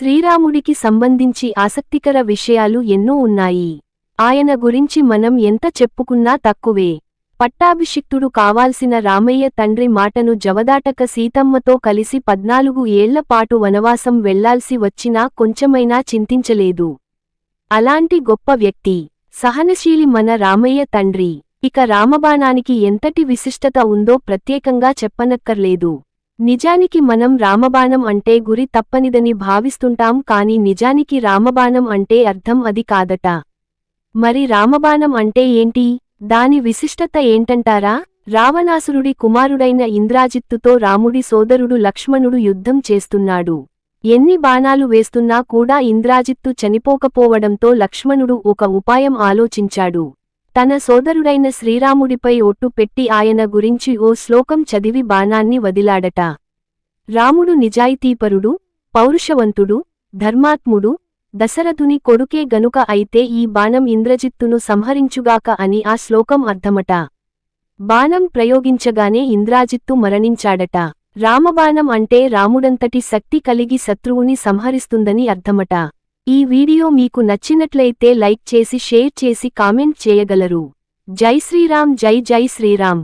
శ్రీరాముడికి సంబంధించి ఆసక్తికర విషయాలు ఎన్నో ఉన్నాయి. ఆయన గురించి మనం ఎంత చెప్పుకున్నా తక్కువే. పట్టాభిషిక్తుడు కావాల్సిన రామయ్య తండ్రి మాటను జవదాటక సీతమ్మతో కలిసి పద్నాలుగు ఏళ్ళపాటు వనవాసం వెళ్ళాల్సి వచ్చినా కొంచెమైనా చింతించలేదు. అలాంటి గొప్ప వ్యక్తి సహనశీలి మన రామయ్య తండ్రి. ఇక రామబాణానికి ఎంతటి విశిష్టత ఉందో ప్రత్యేకంగా చెప్పనక్కర్లేదు. నిజానికి మనం రామబాణం అంటే గురి తప్పనిదని భావిస్తుంటాం కాని నిజానికి రామబాణం అంటే అర్థం అది కాదట. మరి రామబాణం అంటే ఏంటి? దాని విశిష్టత ఏంటంటారా? రావణాసురుడి కుమారుడైన ఇంద్రాజిత్తుతో రాముడి సోదరుడు లక్ష్మణుడు యుద్ధం చేస్తున్నాడు. ఎన్ని బాణాలు వేస్తున్నా కూడా ఇంద్రాజిత్తు చనిపోకపోవడంతో లక్ష్మణుడు ఒక ఉపాయం ఆలోచించాడు. తన సోదరుడైన శ్రీరాముడిపై ఒట్టు పెట్టి ఆయన గురించి ఓ శ్లోకం చదివి బాణాన్ని వదిలాడట. రాముడు నిజాయితీపరుడు పౌరుషవంతుడు ధర్మాత్ముడు దశరథుని కొడుకే గనుక అయితే ఈ బాణం ఇంద్రజిత్తును సంహరించుగాక అని ఆ శ్లోకం అర్థమట. బాణం ప్రయోగించగానే ఇంద్రాజిత్తు మరణించాడట. రామబాణం అంటే రాముడంతటి శక్తి కలిగి శత్రువుని సంహరిస్తుందని అర్థమట. ఈ వీడియో మీకు నచ్చినట్లయితే లైక్ చేసి షేర్ చేసి కామెంట్ చేయగలరు. జై శ్రీరామ్ జై జై శ్రీరామ్.